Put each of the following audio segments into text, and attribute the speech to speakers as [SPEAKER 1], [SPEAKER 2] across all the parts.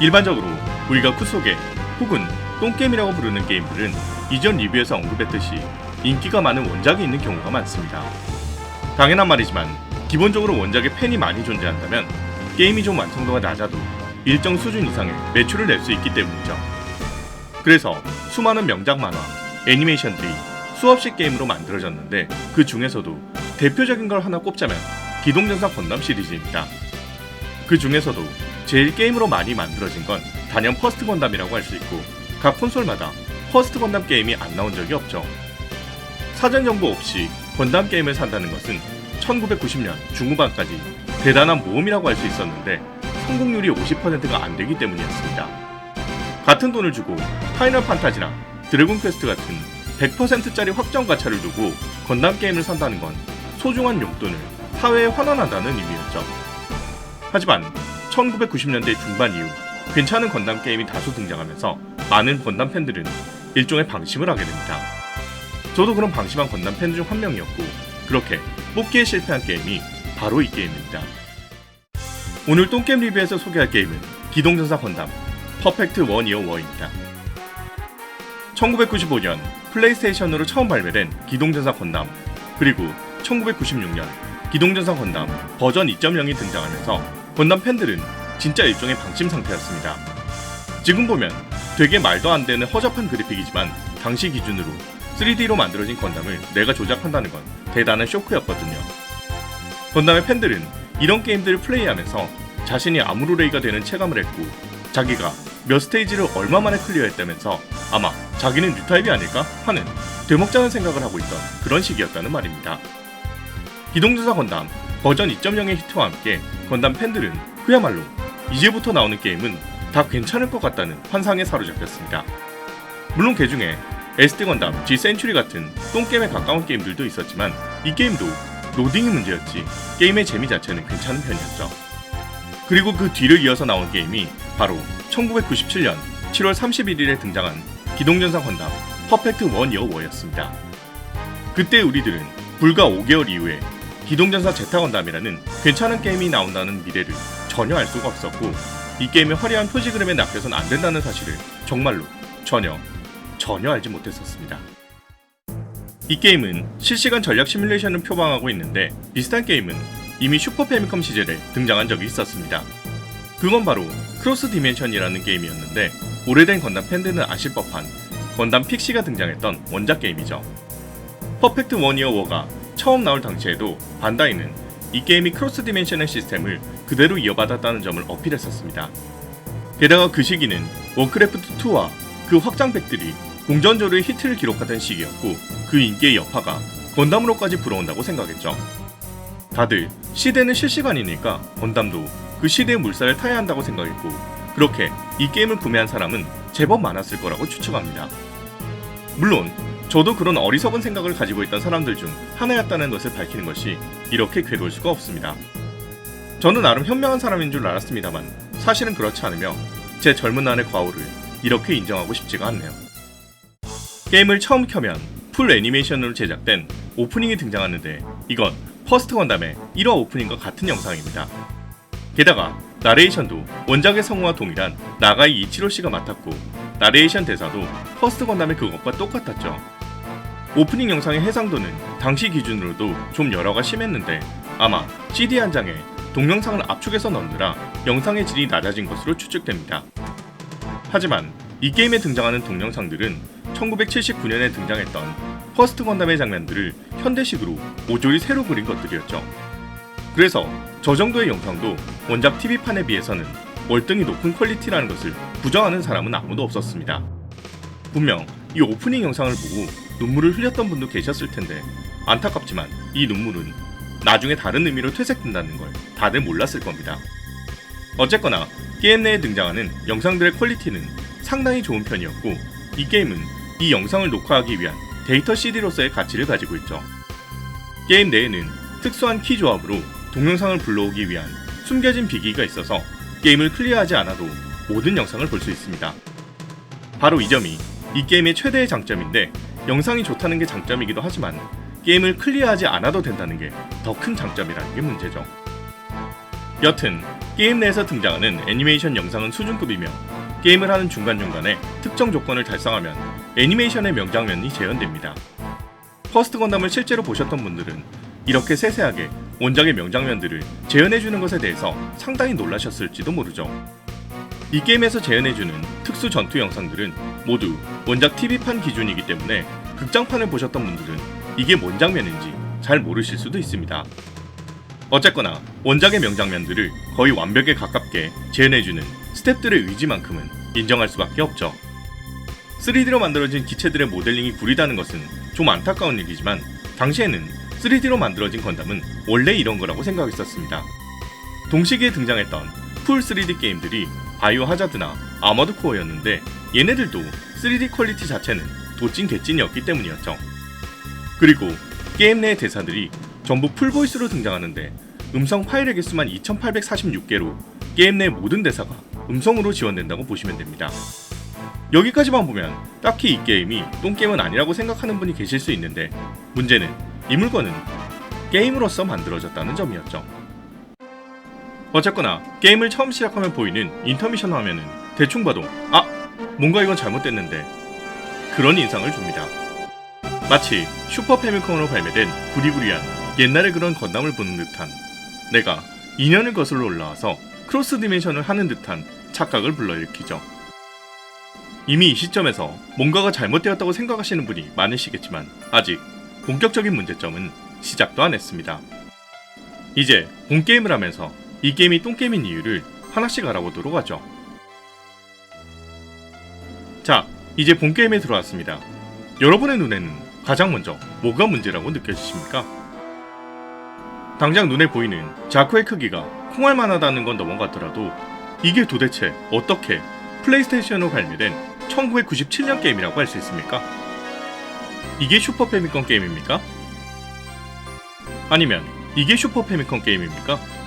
[SPEAKER 1] 일반적으로 우리가 쿠소게 혹은 똥게임이라고 부르는 게임들은 이전 리뷰에서 언급했듯이 인기가 많은 원작이 있는 경우가 많습니다. 당연한 말이지만 기본적으로 원작에 팬이 많이 존재한다면 게임이 좀 완성도가 낮아도 일정 수준 이상의 매출을 낼 수 있기 때문이죠. 그래서 수많은 명작 만화, 애니메이션들이 수없이 게임으로 만들어졌는데 그 중에서도 대표적인 걸 하나 꼽자면 기동전사 건담 시리즈입니다. 그 중에서도 제일 게임으로 많이 만들어진 건 단연 퍼스트 건담이라고 할 수 있고 각 콘솔마다 퍼스트 건담 게임이 안 나온 적이 없죠. 사전 정보 없이 건담 게임을 산다는 것은 1990년 중후반까지 대단한 모험이라고 할 수 있었는데 성공률이 50%가 안 되기 때문이었습니다. 같은 돈을 주고 파이널 판타지나 드래곤 퀘스트 같은 100%짜리 확정 가차를 두고 건담 게임을 산다는 건 소중한 용돈을 사회에 환원한다는 의미였죠. 하지만 1990년대 중반 이후 괜찮은 건담 게임이 다수 등장하면서 많은 건담 팬들은 일종의 방심을 하게 됩니다. 저도 그런 방심한 건담 팬 중 한 명이었고 그렇게 뽑기에 실패한 게임이 바로 이 게임입니다. 오늘 똥게임 리뷰에서 소개할 게임은 기동전사 건담 퍼펙트 원 이어 워입니다. 1995년 플레이스테이션으로 처음 발매된 기동전사 건담 그리고 1996년 기동전사 건담 버전 2.0이 등장하면서 건담 팬들은 진짜 일종의 방심 상태였습니다. 지금 보면 되게 말도 안 되는 허접한 그래픽이지만 당시 기준으로 3D로 만들어진 건담을 내가 조작한다는 건 대단한 쇼크였거든요. 건담의 팬들은 이런 게임들을 플레이하면서 자신이 아무로레이가 되는 체감을 했고 자기가 몇 스테이지를 얼마 만에 클리어했다면서 아마 자기는 뉴타입이 아닐까 하는 되먹자는 생각을 하고 있던 그런 시기였다는 말입니다. 기동전사 건담 버전 2.0의 히트와 함께 건담 팬들은 그야말로 이제부터 나오는 게임은 다 괜찮을 것 같다는 환상에 사로잡혔습니다. 물론 그 중에 SD 건담 G 센츄리 같은 똥게임에 가까운 게임들도 있었지만 이 게임도 로딩이 문제였지 게임의 재미 자체는 괜찮은 편이었죠. 그리고 그 뒤를 이어서 나온 게임이 바로 1997년 7월 31일에 등장한 기동전사 건담 퍼펙트 원 이어 워였습니다. 그때 우리들은 불과 5개월 이후에 기동전사 제타 건담이라는 괜찮은 게임이 나온다는 미래를 전혀 알 수가 없었고 이 게임의 화려한 표지그램에 낚여선 안 된다는 사실을 정말로 전혀 전혀 알지 못했었습니다. 이 게임은 실시간 전략 시뮬레이션을 표방하고 있는데 비슷한 게임은 이미 슈퍼 패미컴 시절에 등장한 적이 있었습니다. 그건 바로 크로스 디멘션이라는 게임이었는데 오래된 건담 팬들은 아실 법한 건담 픽시가 등장했던 원작 게임이죠. 퍼펙트 원이어 워가 처음 나올 당시에도 반다이는 이 게임이 크로스 디멘셔널 시스템을 그대로 이어받았다는 점을 어필했었습니다. 게다가 그 시기는 워크래프트 2와 그 확장팩들이 공전적으로 히트를 기록하던 시기였고 그 인기의 여파가 건담으로까지 불어온다고 생각했죠. 다들 시대는 실시간이니까 건담도 그 시대의 물살을 타야 한다고 생각했고 그렇게 이 게임을 구매한 사람은 제법 많았을 거라고 추측합니다. 물론 저도 그런 어리석은 생각을 가지고 있던 사람들 중 하나였다는 것을 밝히는 것이 이렇게 괴로울 수가 없습니다. 저는 나름 현명한 사람인 줄 알았습니다만 사실은 그렇지 않으며 제 젊은 날의 과오를 이렇게 인정하고 싶지가 않네요. 게임을 처음 켜면 풀 애니메이션으로 제작된 오프닝이 등장하는데 이건 퍼스트 건담의 1화 오프닝과 같은 영상입니다. 게다가 나레이션도 원작의 성우와 동일한 나가이 이치로 씨가 맡았고 나레이션 대사도 퍼스트 건담의 그것과 똑같았죠. 오프닝 영상의 해상도는 당시 기준으로도 좀 열화가 심했는데 아마 CD 한 장에 동영상을 압축해서 넣느라 영상의 질이 낮아진 것으로 추측됩니다. 하지만 이 게임에 등장하는 동영상들은 1979년에 등장했던 퍼스트 건담의 장면들을 현대식으로 모조리 새로 그린 것들이었죠. 그래서 저 정도의 영상도 원작 TV판에 비해서는 월등히 높은 퀄리티라는 것을 부정하는 사람은 아무도 없었습니다. 분명 이 오프닝 영상을 보고 눈물을 흘렸던 분도 계셨을 텐데 안타깝지만 이 눈물은 나중에 다른 의미로 퇴색된다는 걸 다들 몰랐을 겁니다. 어쨌거나 게임 내에 등장하는 영상들의 퀄리티는 상당히 좋은 편이었고 이 게임은 이 영상을 녹화하기 위한 데이터 CD로서의 가치를 가지고 있죠. 게임 내에는 특수한 키 조합으로 동영상을 불러오기 위한 숨겨진 비기가 있어서 게임을 클리어하지 않아도 모든 영상을 볼 수 있습니다. 바로 이 점이 이 게임의 최대의 장점인데 영상이 좋다는 게 장점이기도 하지만 게임을 클리어하지 않아도 된다는 게 더 큰 장점이라는 게 문제죠. 여튼 게임 내에서 등장하는 애니메이션 영상은 수준급이며 게임을 하는 중간중간에 특정 조건을 달성하면 애니메이션의 명장면이 재현됩니다. 퍼스트 건담을 실제로 보셨던 분들은 이렇게 세세하게 원작의 명장면들을 재현해주는 것에 대해서 상당히 놀라셨을지도 모르죠. 이 게임에서 재현해주는 특수 전투 영상들은 모두 원작 TV판 기준이기 때문에 극장판을 보셨던 분들은 이게 뭔 장면인지 잘 모르실 수도 있습니다. 어쨌거나 원작의 명장면들을 거의 완벽에 가깝게 재현해주는 스탭들의 의지만큼은 인정할 수밖에 없죠. 3D로 만들어진 기체들의 모델링이 구리다는 것은 좀 안타까운 일이지만 당시에는 3D로 만들어진 건담은 원래 이런 거라고 생각했었습니다. 동시기에 등장했던 풀 3D 게임들이 바이오 하자드나 아머드 코어였는데 얘네들도 3D 퀄리티 자체는 도찐 개찐이었기 때문이었죠. 그리고 게임 내 대사들이 전부 풀보이스로 등장하는데 음성 파일의 개수만 2846개로 게임 내 모든 대사가 음성으로 지원된다고 보시면 됩니다. 여기까지만 보면 딱히 이 게임이 똥게임은 아니라고 생각하는 분이 계실 수 있는데 문제는 이 물건은 게임으로서 만들어졌다는 점이었죠. 어쨌거나 게임을 처음 시작하면 보이는 인터미션 화면은 대충 봐도 아 뭔가 이건 잘못됐는데 그런 인상을 줍니다. 마치 슈퍼 패미컴으로 발매된 구리구리한 옛날의 그런 건담을 보는 듯한 내가 2년을 거슬러 올라와서 크로스 디멘션을 하는 듯한 착각을 불러일으키죠. 이미 이 시점에서 뭔가가 잘못되었다고 생각하시는 분이 많으시겠지만 아직 본격적인 문제점은 시작도 안 했습니다. 이제 본 게임을 하면서 이 게임이 똥게임인 이유를 하나씩 알아보도록 하죠. 자, 이제 본 게임에 들어왔습니다. 여러분의 눈에는 가장 먼저 뭐가 문제라고 느껴지십니까? 당장 눈에 보이는 자크의 크기가 콩알만 하다는 건 넘어가더라도 이게 도대체 어떻게 플레이스테이션으로 발매된 1997년 게임이라고 할 수 있습니까? 이게 슈퍼 패미컴 게임입니까? 아니면 이게 슈퍼 패미컴 게임입니까?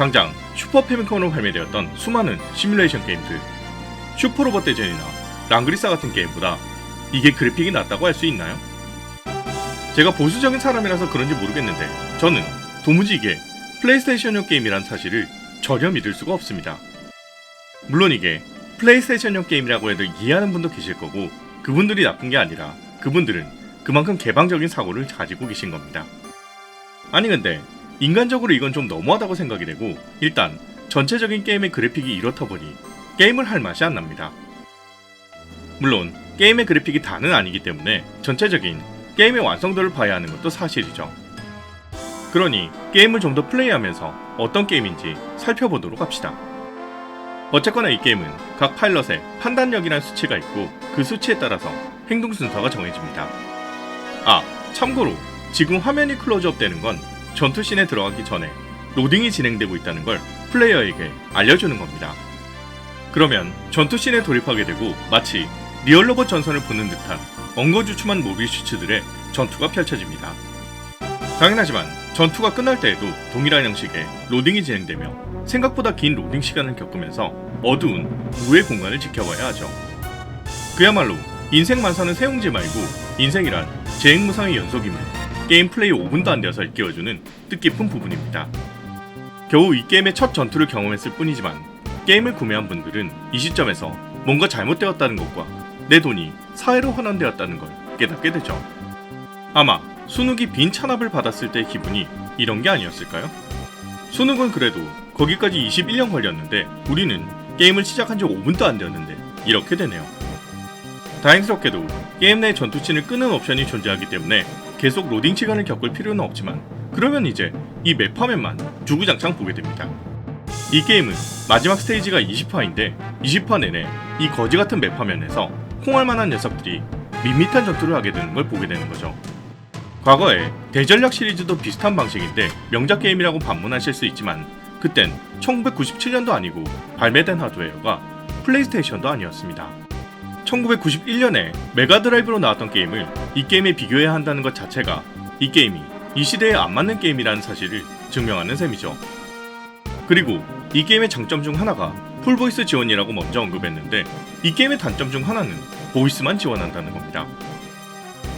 [SPEAKER 1] 당장 슈퍼 패미컴으로 발매되었던 수많은 시뮬레이션 게임들 슈퍼로봇 대전이나 랑그리사 같은 게임보다 이게 그래픽이 낫다고 할 수 있나요? 제가 보수적인 사람이라서 그런지 모르겠는데 저는 도무지 이게 플레이스테이션용 게임이란 사실을 전혀 믿을 수가 없습니다. 물론 이게 플레이스테이션용 게임이라고 해도 이해하는 분도 계실 거고 그분들이 나쁜 게 아니라 그분들은 그만큼 개방적인 사고를 가지고 계신 겁니다. 아니 근데 인간적으로 이건 좀 너무하다고 생각이 되고 일단 전체적인 게임의 그래픽이 이렇다 보니 게임을 할 맛이 안 납니다. 물론 게임의 그래픽이 다는 아니기 때문에 전체적인 게임의 완성도를 봐야 하는 것도 사실이죠. 그러니 게임을 좀 더 플레이하면서 어떤 게임인지 살펴보도록 합시다. 어쨌거나 이 게임은 각 파일럿에 판단력이란 수치가 있고 그 수치에 따라서 행동 순서가 정해집니다. 아, 참고로 지금 화면이 클로즈업 되는 건 전투씬에 들어가기 전에 로딩이 진행되고 있다는 걸 플레이어에게 알려주는 겁니다. 그러면 전투씬에 돌입하게 되고 마치 리얼 로봇 전선을 보는 듯한 엉거주춤한 모비슈츠들의 전투가 펼쳐집니다. 당연하지만 전투가 끝날 때에도 동일한 형식의 로딩이 진행되며 생각보다 긴 로딩 시간을 겪으면서 어두운 무의 공간을 지켜봐야 하죠. 그야말로 인생 만사는 세웅지 말고 인생이란 재행무상의 연속임을 게임 플레이 5분도 안 되어서 일깨워주는 뜻깊은 부분입니다. 겨우 이 게임의 첫 전투를 경험했을 뿐이지만 게임을 구매한 분들은 이 시점에서 뭔가 잘못되었다는 것과 내 돈이 사회로 환원되었다는 걸 깨닫게 되죠. 아마 순욱이 빈 찬압을 받았을 때의 기분이 이런 게 아니었을까요? 순욱은 그래도 거기까지 21년 걸렸는데 우리는 게임을 시작한 지 5분도 안 되었는데 이렇게 되네요. 다행스럽게도 게임 내 전투씬을 끄는 옵션이 존재하기 때문에 계속 로딩 시간을 겪을 필요는 없지만 그러면 이제 이 맵 화면만 주구장창 보게 됩니다. 이 게임은 마지막 스테이지가 20화인데 20화 내내 이 거지 같은 맵 화면에서 콩알만한 녀석들이 밋밋한 전투를 하게 되는 걸 보게 되는 거죠. 과거에 대전략 시리즈도 비슷한 방식인데 명작 게임이라고 반문하실 수 있지만 그땐 1997년도 아니고 발매된 하드웨어가 플레이스테이션도 아니었습니다. 1991년에 메가드라이브로 나왔던 게임을 이 게임에 비교해야 한다는 것 자체가 이 게임이 이 시대에 안 맞는 게임이라는 사실을 증명하는 셈이죠. 그리고 이 게임의 장점 중 하나가 풀보이스 지원이라고 먼저 언급했는데 이 게임의 단점 중 하나는 보이스만 지원한다는 겁니다.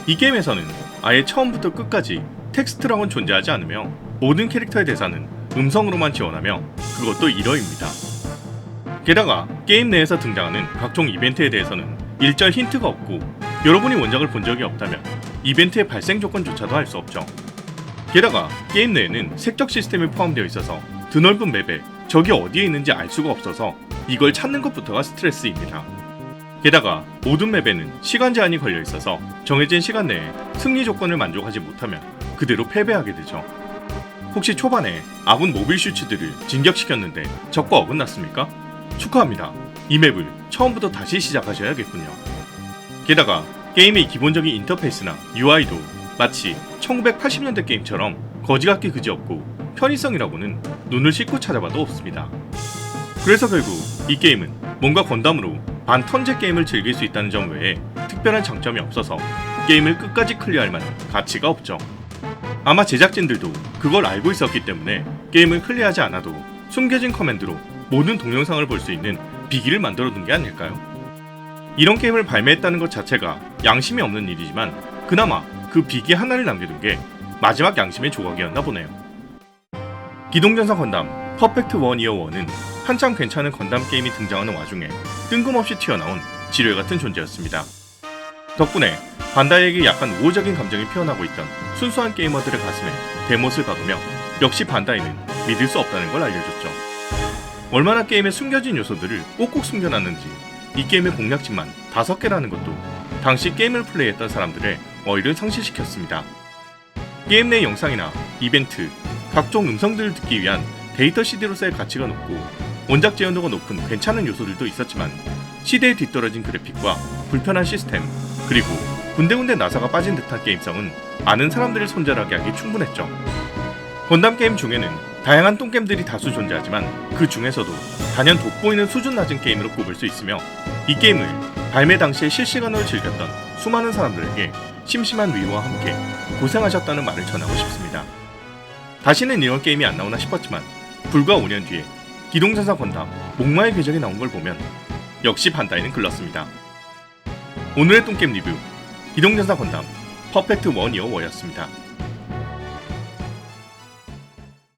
[SPEAKER 1] 이 게임에서는 아예 처음부터 끝까지 텍스트라고는 존재하지 않으며 모든 캐릭터의 대사는 음성으로만 지원하며 그것도 1어입니다. 게다가 게임 내에서 등장하는 각종 이벤트에 대해서는 일절 힌트가 없고 여러분이 원작을 본 적이 없다면 이벤트의 발생 조건조차도 알 수 없죠. 게다가 게임 내에는 색적 시스템이 포함되어 있어서 드넓은 맵에 적이 어디에 있는지 알 수가 없어서 이걸 찾는 것부터가 스트레스입니다. 게다가 모든 맵에는 시간 제한이 걸려 있어서 정해진 시간 내에 승리 조건을 만족하지 못하면 그대로 패배하게 되죠. 혹시 초반에 아군 모빌 슈츠들을 진격시켰는데 적과 어긋났습니까? 축하합니다. 이 맵을 처음부터 다시 시작하셔야겠군요. 게다가 게임의 기본적인 인터페이스나 UI도 마치 1980년대 게임처럼 거지같게 그지없고 편의성이라고는 눈을 씻고 찾아봐도 없습니다. 그래서 결국 이 게임은 뭔가 건담으로 반턴제 게임을 즐길 수 있다는 점 외에 특별한 장점이 없어서 게임을 끝까지 클리어할 만한 가치가 없죠. 아마 제작진들도 그걸 알고 있었기 때문에 게임을 클리어하지 않아도 숨겨진 커맨드로 모든 동영상을 볼 수 있는 비기를 만들어 둔 게 아닐까요? 이런 게임을 발매했다는 것 자체가 양심이 없는 일이지만 그나마 그 비기 하나를 남겨둔 게 마지막 양심의 조각이었나 보네요. 기동전사 건담 퍼펙트 원 이어 원은 한창 괜찮은 건담 게임이 등장하는 와중에 뜬금없이 튀어나온 지뢰 같은 존재였습니다. 덕분에 반다이에게 약간 우호적인 감정이 피어나고 있던 순수한 게이머들의 가슴에 대못을 박으며 역시 반다이는 믿을 수 없다는 걸 알려줬죠. 얼마나 게임에 숨겨진 요소들을 꼭꼭 숨겨놨는지 이 게임의 공략집만 5개라는 것도 당시 게임을 플레이했던 사람들의 어이를 상실시켰습니다. 게임 내 영상이나 이벤트, 각종 음성들을 듣기 위한 데이터 CD로서의 가치가 높고 원작 재현도가 높은 괜찮은 요소들도 있었지만 시대에 뒤떨어진 그래픽과 불편한 시스템 그리고 군데군데 나사가 빠진 듯한 게임성은 아는 사람들을 손절하게 하기 충분했죠. 건담 게임 중에는 다양한 똥겜들이 다수 존재하지만 그 중에서도 단연 돋보이는 수준 낮은 게임으로 꼽을 수 있으며 이 게임을 발매 당시에 실시간으로 즐겼던 수많은 사람들에게 심심한 위로와 함께 고생하셨다는 말을 전하고 싶습니다. 다시는 이런 게임이 안 나오나 싶었지만 불과 5년 뒤에 기동전사 건담 목마의 궤적이 나온 걸 보면 역시 반다이는 글렀습니다. 오늘의 똥겜 리뷰 기동전사 건담 퍼펙트 원 이어 워였습니다.